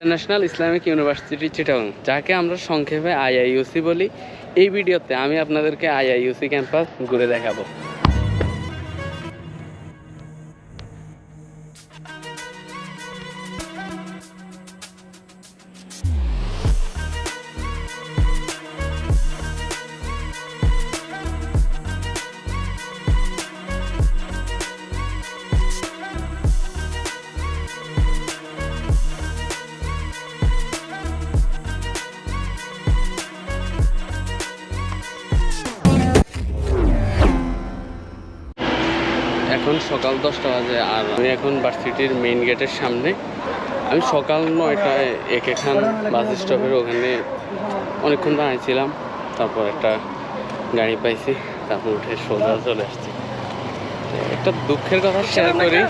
International Islamic university Chittagong যাকে আমরা সংক্ষেপে আইআইইউসি বলি। এই ভিডিওতে আমি আপনাদেরকে আইআইইউসি ক্যাম্পাস ঘুরে দেখাবো। সকাল দশটা বাজে আর আমি এখন ভার্সিটির মেইন গেটের সামনে। আমি সকাল নয়টায় একে খান বাস স্টপের ওখানে অনেকক্ষণ দাঁড়াইছিলাম তারপর একটা গাড়ি পাইছি তারপর উঠে সোজা চলে আসছি। তো একটা দুঃখের কথা শেয়ার করি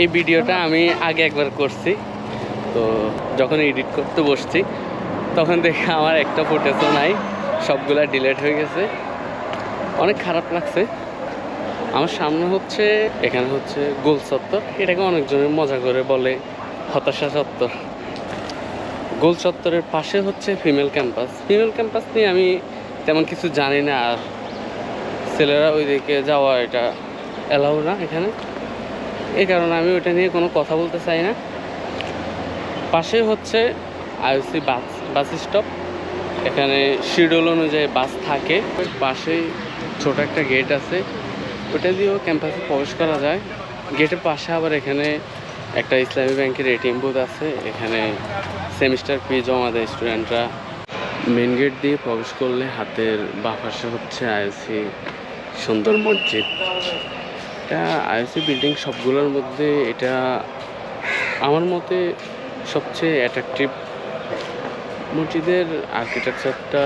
এই ভিডিওটা আমি আগে একবার করছি। তো যখন এডিট করতে বসছি তখন দেখে আমার একটা ফুটেজও নাই সবগুলা ডিলেট হয়ে গেছে। অনেক খারাপ লাগছে। আমার সামনে হচ্ছে, এখানে হচ্ছে গোল চত্বর। এটাকে অনেকজনের মজা করে বলে হতাশা চত্বর। গোল চত্বরের পাশে হচ্ছে ফিমেল ক্যাম্পাস ফিমেল ক্যাম্পাস নিয়ে আমি তেমন কিছু জানি না, আর ছেলেরা ওইদিকে যাওয়া এটা অ্যালাউ না এখানে। এই কারণে আমি ওইটা নিয়ে কোনো কথা বলতে চাই না। পাশে হচ্ছে আইওসি বাস বাস স্টপ। এখানে শিডিউল অনুযায়ী বাস থাকে। পাশেই ছোট একটা গেট আছে। ওটা দিয়েও ক্যাম্পাসে প্রবেশ করা যায়। গেটের পাশে আবার এখানে একটা ইসলামী ব্যাংকের এটিএম বুথ আছে। এখানে সেমিস্টার ফি জমা দেয় স্টুডেন্টরা। মেন গেট দিয়ে প্রবেশ করলে হাতের বাঁ পাশে হচ্ছে আইওসি সুন্দর মসজিদ। এটা আইওসি বিল্ডিং সবগুলোর মধ্যে এটা আমার মতে সবচেয়ে অ্যাট্রাকটিভ মসজিদের আর্কিটেকচারটা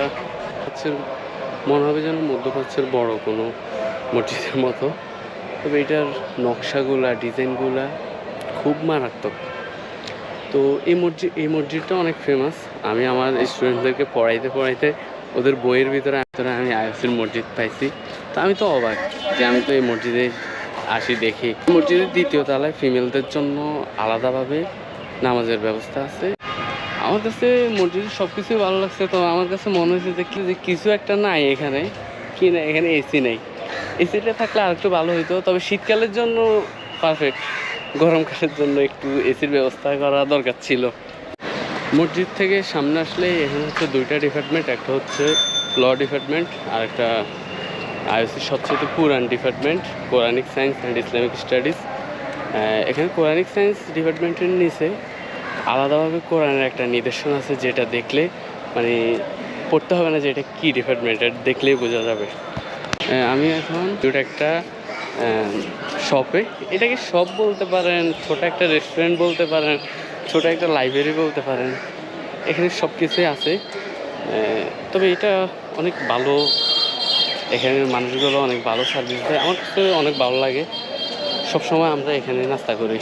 হচ্ছে মনে হবে যেন মধ্যপ্রাচ্যের বড় কোনো মসজিদের মতো। তবে এটার নকশাগুলা, ডিজাইনগুলা খুব মারাত্মক। তো এই মসজিদ এই মসজিদটা অনেক ফেমাস আমি আমার স্টুডেন্টদেরকে পড়াইতে পড়াইতে ওদের বইয়ের ভিতরে ভিতরে আমি আইএসির মসজিদ পাইছি। তো আমি তো অবাক যে আমি তো এই মসজিদে আসি দেখি। মসজিদের দ্বিতীয় তলায় ফিমেলদের জন্য আলাদাভাবে নামাজের ব্যবস্থা আছে। আমার কাছে মসজিদের সব কিছুই ভালো লাগছে। তো আমার কাছে মনে হয়েছে যে কিছু একটা নাই এখানে। কি না, এখানে এসি নেই। এসিটা থাকলে আর একটু ভালো হতো তবে শীতকালের জন্য পারফেক্ট গরমকালের জন্য একটু এসির ব্যবস্থা করা দরকার ছিল। মসজিদ থেকে সামনে আসলে এখানে হচ্ছে দুইটা ডিপার্টমেন্ট একটা হচ্ছে ল ডিপার্টমেন্ট আর একটা আইওসির সবচেয়ে পুরান department Quranic science and Islamic studies এখানে কোরআনিক সায়েন্স ডিপার্টমেন্টের নিচে আলাদাভাবে কোরআনের একটা নিদর্শন আছে যেটা দেখলে মানে পড়তে হবে না যে এটা কী ডিপার্টমেন্ট এটা দেখলেই বোঝা যাবে। আমি এখন দুটো একটা শপে এটাকে শপ বলতে পারেন, ছোট একটা রেস্টুরেন্ট বলতে পারেন, ছোট একটা লাইব্রেরি বলতে পারেন, এখানে সব কিছুই আছে তবে এটা অনেক ভালো, এখানের মানুষগুলো অনেক ভালো সার্ভিস দেয়। আমার কাছে অনেক ভালো লাগে। সবসময় আমরা এখানে নাস্তা করি।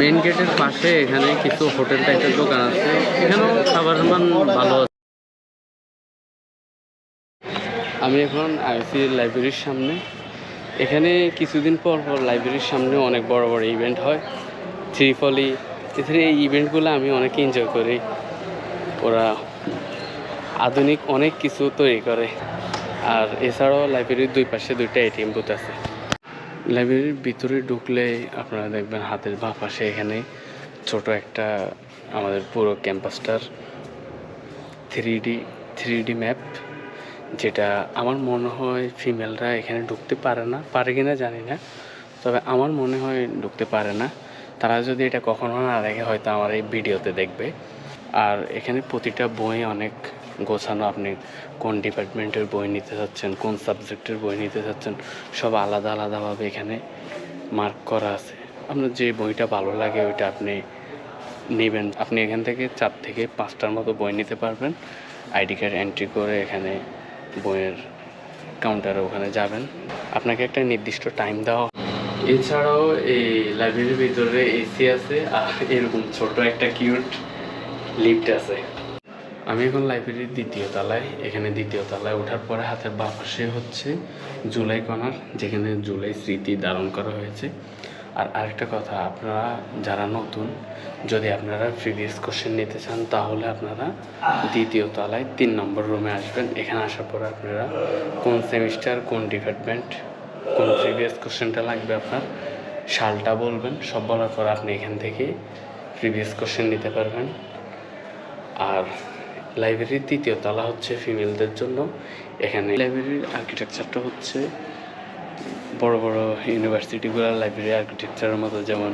মেন গেটের পাশে এখানে কিছু হোটেল টাইপের দোকান আছে। এখানেও খাবার মান ভালো আমি এখন আইসি লাইব্রেরির সামনে। এখানে কিছুদিন পর পর লাইব্রেরির সামনে অনেক বড় বড় ইভেন্ট হয়। থ্রিফলি এখানে এই ইভেন্টগুলো আমি অনেক এনজয় করি। ওরা আধুনিক অনেক কিছু তৈরি করে। আর এছাড়াও লাইব্রেরির দুই পাশে দুইটা এটিএম বুথ আছে। লাইব্রেরির ভিতরে ঢুকলে আপনারা দেখবেন হাতের বাঁ পাশে এখানে ছোট একটা আমাদের পুরো ক্যাম্পাসটার three D three D map যেটা আমার মনে হয় ফিমেলরা এখানে ঢুকতে পারে না, পারে কি না জানি না, তবে আমার মনে হয় ঢুকতে পারে না। তারা যদি এটা কখনো না দেখে, হয়তো আমার এই ভিডিওতে দেখবে। আর এখানে প্রতিটা বই অনেক গোছানো, আপনি কোন ডিপার্টমেন্টের বই নিতে চাচ্ছেন, কোন সাবজেক্টের বই নিতে চাচ্ছেন, সব আলাদা আলাদাভাবে এখানে মার্ক করা আছে। আপনার যে বইটা ভালো লাগে, ওইটা আপনি নেবেন। আপনি এখান থেকে চার থেকে পাঁচটার মতো বই নিতে পারবেন। আইডি কার্ড এন্ট্রি করে এখানে বইয়ের কাউন্টারে ওখানে যাবেন। আপনাকে একটা নির্দিষ্ট টাইম দেওয়া এছাড়াও এই লাইব্রেরির ভিতরে এসি আছে আর এরকম ছোট একটা কিউট লিফট আছে। আমি এখন লাইব্রেরির দ্বিতীয় তলায়। এখানে দ্বিতীয় তলায় ওঠার পরে হাতের বাঁ পাশে হচ্ছে জুলাই কর্নার যেখানে জুলাই স্মৃতি ধারণ করা হয়েছে। আর আরেকটা কথা, আপনারা যারা নতুন, যদি আপনারা প্রিভিয়াস কোশ্চেন নিতে চান, তাহলে আপনারা দ্বিতীয় তলায় তিন নম্বর রুমে আসবেন। এখানে আসার পর আপনারা কোন সেমিস্টার কোন ডিপার্টমেন্ট কোন প্রিভিয়াস কোশ্চেনটা লাগবে আপনার, সালটা বলবেন, সব বলার পর আপনি এখান থেকে প্রিভিয়াস কোশ্চেন নিতে পারবেন। আর লাইব্রেরির দ্বিতীয় তলা হচ্ছে ফিমেলদের জন্য। এখানে লাইব্রেরির আর্কিটেকচারটা হচ্ছে বড় বড় ইউনিভার্সিটিগুলোর লাইব্রেরি আর্কিটেকচারের মতো, যেমন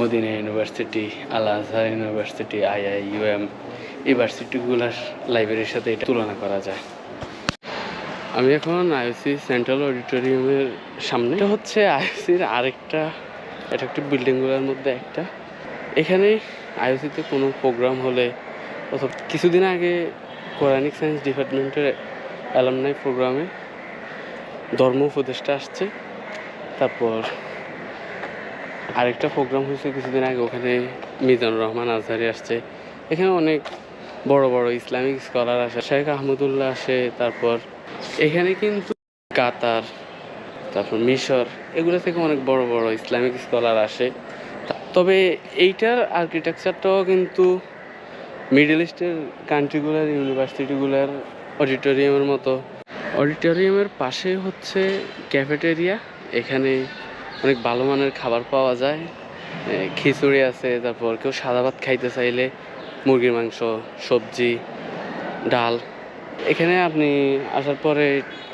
Madina university Al Azhar university II UM ইউনিভার্সিটিগুলোর লাইব্রেরির সাথে এটা তুলনা করা যায়। আমি এখন আইওসি সেন্ট্রাল অডিটোরিয়ামের সামনে। এটা হচ্ছে আইওসির আরেকটা একটা বিল্ডিংগুলোর মধ্যে একটা। এখানে আইওসিতে কোনো প্রোগ্রাম হলে অথবা কিছুদিন আগে কোরআনিক সায়েন্স ডিপার্টমেন্টের অ্যালামনাই প্রোগ্রামে ধর্ম উপদেষ্টা আসছে। তারপর আরেকটা প্রোগ্রাম হয়েছে কিছুদিন আগে, ওখানে মিজানুর রহমান আজহারি আসছে। এখানে অনেক বড় বড় ইসলামিক স্কলার আসে, শেখ আহমদুল্লাহ আসে, তারপর এখানে কিন্তু কাতার, তারপর মিশর, এগুলো থেকে অনেক বড় বড় ইসলামিক স্কলার আসে। তবে এইটার আর্কিটেকচারটাও কিন্তু মিডল ইস্টের কান্ট্রিগুলার ইউনিভার্সিটিগুলোর অডিটোরিয়ামের মতো। অডিটোরিয়ামের পাশে হচ্ছে ক্যাফেটেরিয়া এখানে অনেক ভালো মানের খাবার পাওয়া যায়। খিচুড়ি আছে, তারপর কেউ সাদা ভাত খাইতে চাইলে মুরগির মাংস, সবজি, ডাল। এখানে আপনি আসার পরে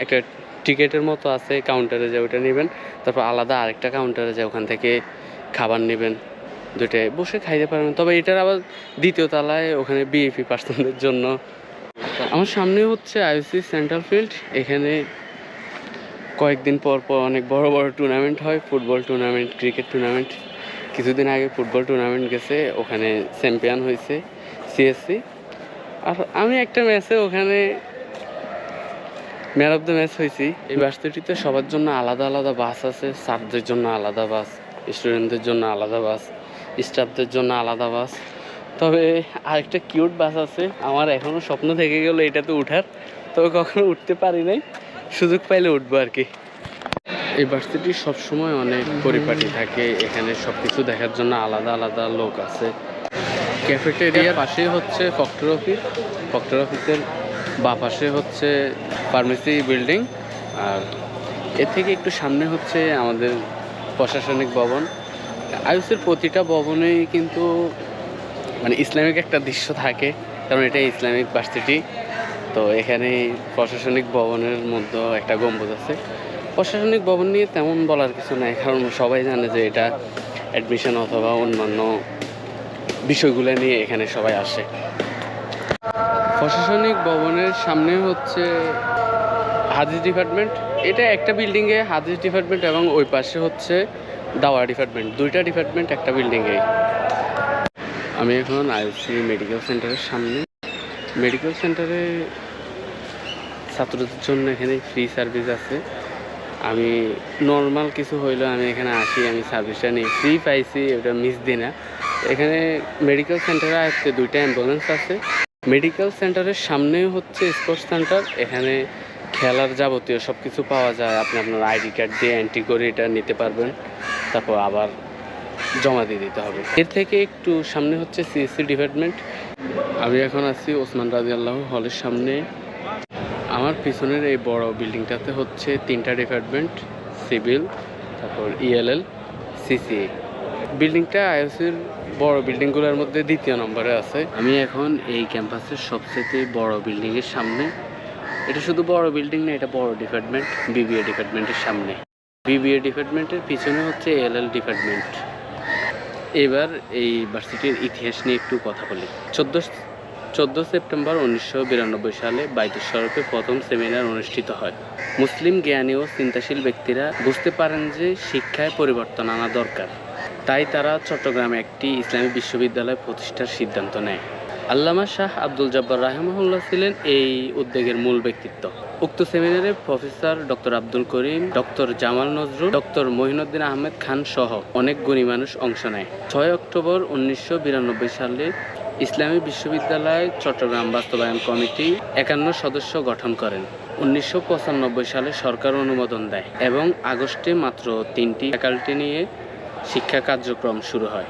একটা টিকেটের মতো আছে কাউন্টারে যে ওটা নেবেন, তারপর আলাদা আরেকটা কাউন্টারে যে ওখান থেকে খাবার নেবেন দুইটায় বসে খাইতে পারবেন, তবে এটার আবার দ্বিতীয় তলায় ওখানে বিএপি পার্সনদের জন্য। আমার সামনে হচ্ছে আইসি সেন্ট্রাল ফিল্ড এখানে কয়েকদিন পর পর অনেক বড় বড় টুর্নামেন্ট হয় ফুটবল টুর্নামেন্ট ক্রিকেট টুর্নামেন্ট কিছুদিন আগে ফুটবল টুর্নামেন্ট গেছে, ওখানে চ্যাম্পিয়ন হয়েছে সিএসসি আর আমি একটা ম্যাচে ওখানে ম্যান অফ দ্য ম্যাচ হয়েছি। এই ভার্সিটিতে সবার জন্য আলাদা আলাদা বাস আছে স্যারদের জন্য আলাদা বাস স্টুডেন্টদের জন্য আলাদা বাস স্টাফদের জন্য আলাদা বাস। তবে আরেকটা কিউট বাস আছে, আমার এখনও স্বপ্ন থেকে গেল এটাতে উঠার, তবে কখনো উঠতে পারি নাই। সুযোগ পাইলে উঠবো আর কি। এই ভার্সিটি সবসময় অনেক পরিপাটি থাকে, এখানে সব কিছু দেখার জন্য আলাদা আলাদা লোক আছে। ক্যাফেটেরিয়ার পাশে হচ্ছে ফক্টর অফিস ফক্টর অফিসের বা পাশে হচ্ছে ফার্মেসি বিল্ডিং আর এর থেকে একটু সামনে হচ্ছে আমাদের প্রশাসনিক ভবন। আয়ুষের প্রতিটা ভবনেই কিন্তু মানে ইসলামিক একটা দৃশ্য থাকে, কারণ এটা ইসলামিক ভার্সিটি। তো এখানে প্রশাসনিক ভবনের মধ্যে একটা গম্বুজ আছে। প্রশাসনিক ভবন নিয়ে তেমন বলার কিছু নাই, কারণ সবাই জানে যে এটা অ্যাডমিশন অথবা অন্যান্য বিষয়গুলো নিয়ে এখানে সবাই আসে। প্রশাসনিক ভবনের সামনে হচ্ছে হাদিস ডিপার্টমেন্ট এটা একটা বিল্ডিংয়ে হাদিস ডিপার্টমেন্ট এবং ওই পাশে হচ্ছে দাওয়া ডিপার্টমেন্ট দুইটা ডিপার্টমেন্ট একটা বিল্ডিংয়ে আমি এখন আইসি মেডিকেল সেন্টারের সামনে মেডিকেল সেন্টারে ছাত্রদের জন্য এখানে ফ্রি সার্ভিস আছে। আমি নর্মাল কিছু হইলেও আমি এখানে আসি, আমি সার্ভিসটা নিই। ফ্রি পাইছি ওটা মিস দিই না। এখানে মেডিকেল সেন্টারে আসতে দুইটা অ্যাম্বুলেন্স আছে। মেডিকেল সেন্টারের সামনেই হচ্ছে স্পোর্টস সেন্টার এখানে খেলার যাবতীয় সব কিছু পাওয়া যায়। আপনি আপনার আইডি কার্ড দিয়ে এন্ট্রি করে এটা নিতে পারবেন। তারপর আবার জমা দিয়ে দিতে হবে। এর থেকে একটু সামনে হচ্ছে সিএসসি ডিপার্টমেন্ট আমি এখন আছি ওসমান রাজি আল্লাহ হলের সামনে। আমার পিছনের এই বড় বিল্ডিংটাতে হচ্ছে তিনটা ডিপার্টমেন্ট, সিভিল, তারপর E ইএলএল সিসিএ বিল্ডিংটা আইওসির বড় বিল্ডিংগুলোর মধ্যে দ্বিতীয় নম্বরে আছে। আমি এখন এই ক্যাম্পাসের সবচেয়ে বড় বিল্ডিংয়ের সামনে। এটা শুধু বড় বিল্ডিং না, এটা বড় ডিপার্টমেন্ট বিবিএ ডিপার্টমেন্টের সামনে। বিবিএ ডিপার্টমেন্টের পিছনে হচ্ছে এলএল ডিপার্টমেন্ট। এবার এই ভার্সিটির ইতিহাস নিয়ে একটু কথা বলি। চোদ্দ চোদ্দ সেপ্টেম্বর উনিশশো বিরানব্বই সালে বাইতুল শরফে প্রথম সেমিনার অনুষ্ঠিত হয়। মুসলিম জ্ঞানী ও চিন্তাশীল ব্যক্তিরা বুঝতে পারেন যে শিক্ষায় পরিবর্তন আনা দরকার। তাই তারা চট্টগ্রামে একটি ইসলামী বিশ্ববিদ্যালয় প্রতিষ্ঠার সিদ্ধান্ত নেয়। আল্লামা শাহ আব্দুল জব্বার রাহেমহল্লা ছিলেন এই উদ্যোগের মূল ব্যক্তিত্ব। উক্ত সেমিনারে professor doctor Abdul Karim, doctor Jamal Nazrul, doctor Mohinuddin Ahmed Khan সহ অনেক গুণী মানুষ অংশ নেয়। ছয় অক্টোবর উনিশশো বিরানব্বই সালে ইসলামী বিশ্ববিদ্যালয়, চট্টগ্রাম বাস্তবায়ন কমিটি একান্ন সদস্য গঠন করেন। উনিশশো পঁচানব্বই সালে সরকার অনুমোদন দেয় এবং আগস্টে মাত্র তিনটি ফ্যাকাল্টি নিয়ে শিক্ষা কার্যক্রম শুরু হয়।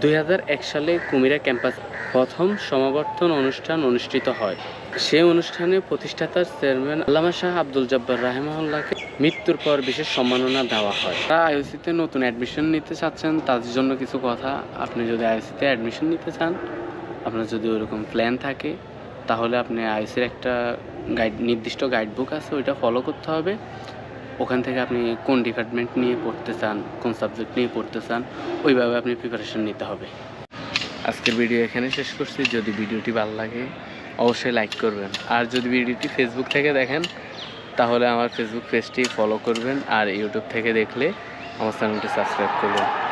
দুই হাজার এক সালে কুমিরা ক্যাম্পাস প্রথম সমাবর্তন অনুষ্ঠান অনুষ্ঠিত হয়। সে অনুষ্ঠানে প্রতিষ্ঠাতার চেয়ারম্যান আল্লামা শাহ আব্দুল জব্বার রাহেমাহুল্লাহকে মৃত্যুর পর বিশেষ সম্মাননা দেওয়া হয়। তারা আইওসিতে নতুন অ্যাডমিশন নিতে চাচ্ছেন, তাদের জন্য কিছু কথা। আপনি যদি আইওসিতে অ্যাডমিশন নিতে চান আপনার যদি ওইরকম প্ল্যান থাকে, তাহলে আপনি আইসির একটা গাইড নির্দিষ্ট গাইড বুক আছে, ওইটা ফলো করতে হবে। ওখান থেকে আপনি কোন ডিপার্টমেন্ট নিয়ে পড়তে চান, কোন সাবজেক্ট নিয়ে পড়তে চান, ওইভাবে আপনি প্রিপারেশন নিতে হবে। আজকের ভিডিও এখানে শেষ করছি। যদি ভিডিওটি ভালো লাগে, অবশ্যই লাইক করবেন। আর যদি ভিডিওটি ফেসবুক থেকে দেখেন, তাহলে আমার ফেসবুক পেজটি ফলো করবেন। আর ইউটিউব থেকে দেখলে আমার চ্যানেলটি সাবস্ক্রাইব করবেন।